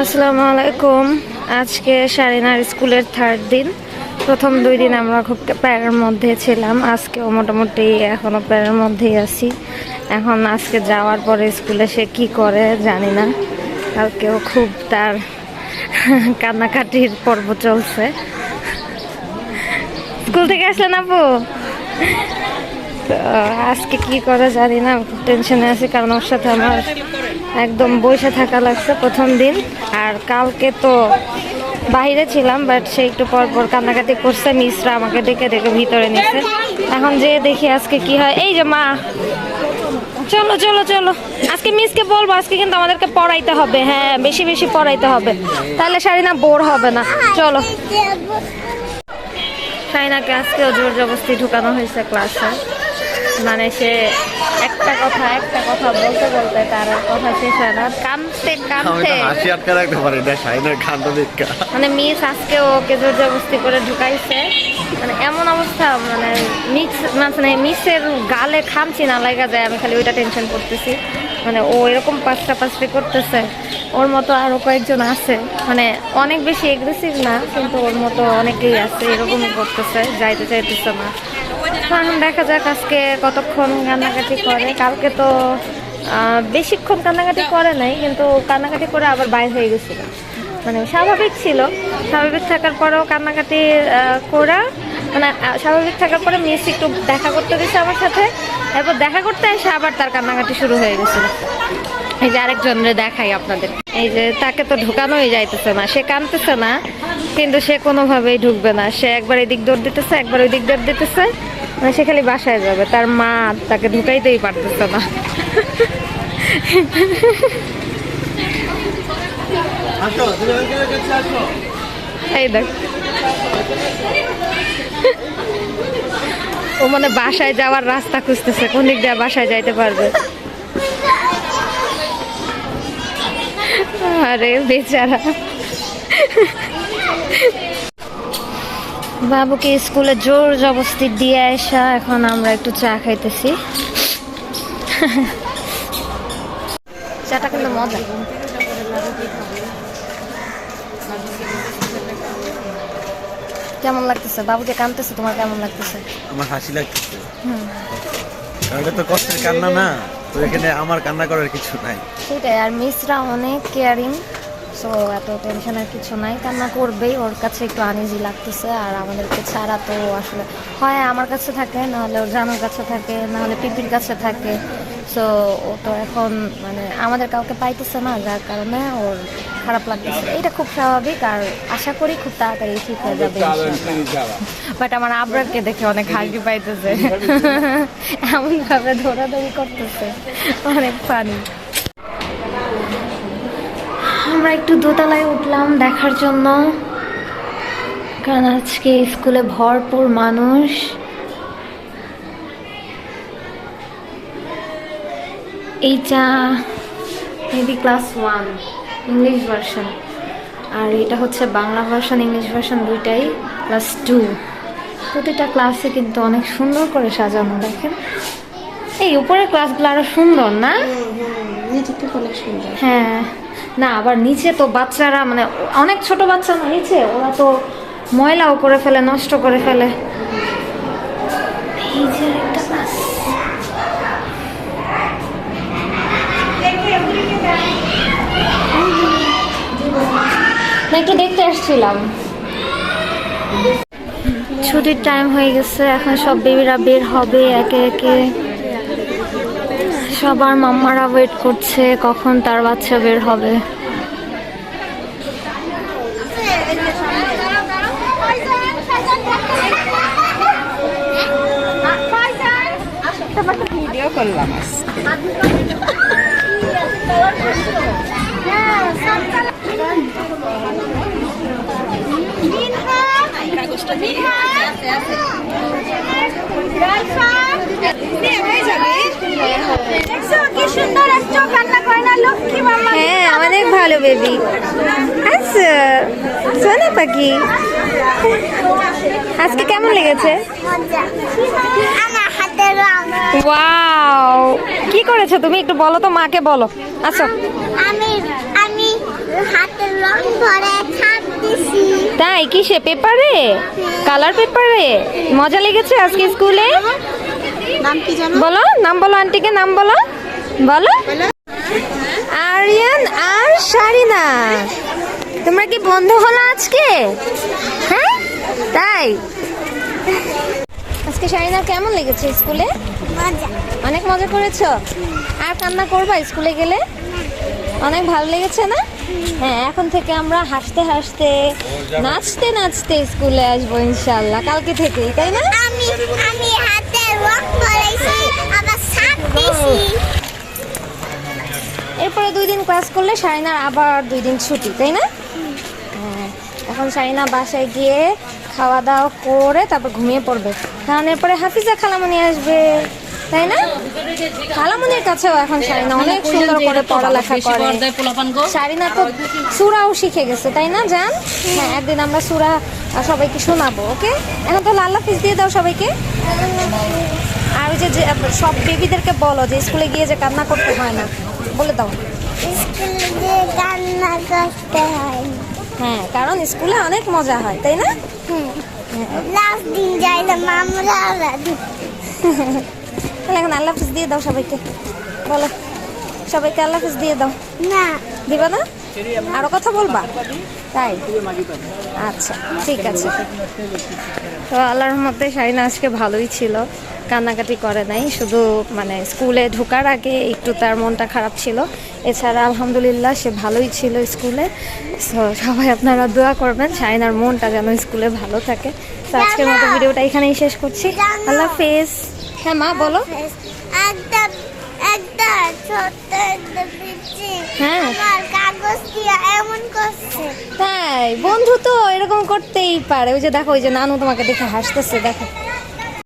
আসসালামু আলাইকুম। আজকে সারিনার স্কুলের থার্ড দিন। প্রথম দুই দিন আমরা খুব প্যারের মধ্যে ছিলাম। আজকেও মোটামুটি এখনও প্যারের মধ্যেই আছি। এখন আজকে যাওয়ার পরে স্কুলে সে কি করে জানি না। কালকেও খুব তার কান্নাকাটির পর্ব চলছে। স্কুল থেকে আসলেন আপু? তো আজকে কি করে জানি না, খুব টেনশনে আছি কারণ ওর সাথে আমার একদম বসে থাকা লাগছে প্রথম দিন। আর কালকে তো বাইরে ছিলাম বাট সে একটু পর পর কান্নাকাটি করছে, মিসরা আমাকে ডেকে ডেকে ভিতরে নিছে। এখন যে দেখি আজকে কি হয়। এই যে মা, চলো চলো চলো। আজকে মিসকে বলব, আজকে কিন্তু আমাদেরকে পড়াইতে হবে। হ্যাঁ বেশি বেশি পড়াইতে হবে। তাহলে শাড়িনা বোর হবে না। চলো। শাইনাকে আজকেও জোর জবরদস্তি ঢুকানো হয়েছে ক্লাসে মানে সে একটা কথা একটা কথা বলতে বলতে তার কথা শেষ হয় না। কানতে কানতে হাসি আটকে রাখতে পারি না শাহিনের খান্ড দেখা মানে মিস আজকে ওকে জবরদস্তি করে ঢুকাইছে। মানে এমন অবস্থা মানে মিক্স মানে মিসের গালে খামছি না লাগা যায় আমি খালি ওইটা টেনশন করতেছি। মানে ও এরকম পাঁচটা পাঁচটি করতেছে ওর মতো আরও কয়েকজন আছে। মানে অনেক বেশি এগ্রেসিভ না কিন্তু ওর মতো অনেকেই আছে এরকমই করতেছে যাইতে চাইতেছে না। এখন দেখা যাক আজকে কতক্ষণ কান্নাকাটি করে। কালকে তো বেশিক্ষণ কান্নাকাটি করে নাই, কিন্তু কান্নাকাটি করে আবার বাইর হয়ে গেছিল। মানে স্বাভাবিক ছিল। স্বাভাবিক থাকার পরেও কান্নাকাটি করা মানে স্বাভাবিক থাকার পরে মিস একটু দেখা করতে গেছে আমার সাথে। এরপর দেখা করতে এসে আবার তার কান্নাকাটি শুরু হয়ে গেছিল। এই যে আরেকজনরে দেখাই আপনাদের। এই যে তাকে তো ঢুকানোই যাইতেছে না। সে কানতেছে না, কিন্তু সে কোনোভাবেই ঢুকবে না। সে একবার এদিক দৌড় দিতেছে, একবার ওই দিক দৌড় দিতেছে। মানে সে খালি বাসায় যাবে তার মা তাকে ঢুকাইতেই পারতেছে না। এই দেখ। ও মানে বাসায় যাওয়ার রাস্তা খুঁজতেছে কোন দিক দিয়ে বাসায় যাইতে পারবে? আরে বেচারা। বাবুকে স্কুলে জোর জবস্তি দিয়ে আসা এখন আমরা একটু চা খাইতেছি। চাটা কিন্তু মজা। কেমন লাগতেছে? বাবুকে কানতেছে? তোমার কেমন লাগতেছে? আমার হাসি লাগতেছে। কারণ এটা তো কষ্টের কান্না না তো এখানে আমার কান্না করার কিছু নাই। সেটাই আর মিসরা অনেক কেয়ারিং সো এত টেনশনের কিছু নাই। কান্না করবেই ওর কাছে একটু আনইজি লাগতেছে। আর আমাদেরকে ছাড়া তো আসলে হয় আমার কাছে থাকে নাহলে ওর জানুর কাছে থাকে নাহলে পিপির কাছে থাকে। সো ও তো এখন মানে আমাদের কাউকে পাইতেছে না যার কারণে ওর খারাপ লাগতেছে। এটা খুব স্বাভাবিক আর আশা করি খুব তাড়াতাড়ি ঠিক হয়ে যাবে বাট আমার আবরারকে দেখে অনেক হাসি পাইতেছে। এমন ভাবে দৌড়াদৌড়ি করতেছে। অনেক ফানি আমরা একটু দোতলায় উঠলাম দেখার জন্য। কারণ আজকে স্কুলে ভরপুর মানুষ। এইটা maybe class one English version আর এটা হচ্ছে বাংলা ভার্সন ইংলিশ ভার্সন দুইটাই ক্লাস টু প্রতিটা ক্লাসে কিন্তু অনেক সুন্দর করে সাজানো দেখেন। এই উপরের ক্লাসগুলো আরও সুন্দর না? হ্যাঁ। না, আবার নিচে তো বাচ্চারা মানে অনেক ছোট বাচ্চা না, নিচে ওরা তো ময়লাও করে ফেলে, নষ্ট করে ফেলে। একটু দেখতে আসছিলাম। ছুটির টাইম হয়ে গেছে, এখন সব বেবিরা বের হবে, একে একে। সবার মাম্মারা ওয়েট করছে কখন তার বাচ্চা বের হবে করলাম হ্যাঁ অনেক ভালো বেবি আচ্ছা সোনা পাখি আজকে কেমন লেগেছে? রং ওয়াও কি করেছ তুমি? একটু বলো তো মাকে বলো। আচ্ছা আমি আমি হাতের তাই কিসে? পেপারে? কালার পেপারে? মজা লেগেছে আজকে স্কুলে? নাম কি জানো বলো নাম বলো আন্টিকে নাম বলো। বলো। আর শারিনা তোমরা কি বন্ধু হলো আজকে? হ্যাঁ? তাই? আজকে শারিনা কেমন লেগেছে স্কুলে? মজা। অনেক মজা করেছ? আর কান্না করবা স্কুলে গেলে? অনেক ভালো লেগেছে না? হ্যাঁ এখন থেকে আমরা হাসতে হাসতে নাচতে নাচতে স্কুলে আসব ইনশাল্লাহ কালকে থেকেই তাই না? আমি আমি হাতে রং করেছি আবার শাক দিছি এরপরে দুই দিন ক্লাস করলে সারিনার আবার দুই দিন ছুটি তাই না? হ্যাঁ, এখন সারিনা বাসায় গিয়ে খাওয়া দাওয়া করে তারপর ঘুমিয়ে পড়বে। কারণ এরপরে হাফিজা খালামণি আসবে তাই না? খালামণির কাছেও এখন সারিনা অনেক সুন্দর করে পড়ালেখা করে। সারিনা তো সুরাও শিখে গেছে তাই না জান? হ্যাঁ একদিন আমরা সুরা সবাইকে শোনাবো ওকে? এখন তো লাল্লা পিস দিয়ে দাও সবাইকে। আর ওই যে সব বেবিদেরকে বলো যে স্কুলে গিয়ে যে কান্না করতে হয় না। বলে দাও। স্কুলে কান্না করতে হয়। হ্যাঁ কারণ স্কুলে অনেক মজা হয় তাই না? লাস্ট দিন আমরা তাহলে এখন আল্লাহ হাফিজ দিয়ে দাও সবাইকে। বলো। সবাইকে আল্লাহ হাফিজ দিয়ে দাও। না। দিবা না? আরও কথা বলবা? তাই? আচ্ছা ঠিক আছে। তো আল্লাহর মধ্যে শাহিনা আজকে ভালোই ছিল। কান্নাকাটি করে নাই শুধু মানে স্কুলে ঢোকার আগে একটু তার মনটা খারাপ ছিল। এছাড়া আলহামদুলিল্লাহ সে ভালোই ছিল স্কুলে। সবাই আপনারা দোয়া করবেন শাহিনার মনটা যেন স্কুলে ভালো থাকে। তো আজকের মতো ভিডিওটা এখানেই শেষ করছি। আল্লাহ হাফেজ। হ্যাঁ মা বলো। একটা ছোট্ট একটা পিচ্ছি হ্যাঁ। আমার কাগজ দিয়ে এমন করছে। তাই বন্ধু তো এরকম করতেই পারে। ওই যে দেখো ওই যে নানু তোমাকে দেখে হাসতেছে দেখো।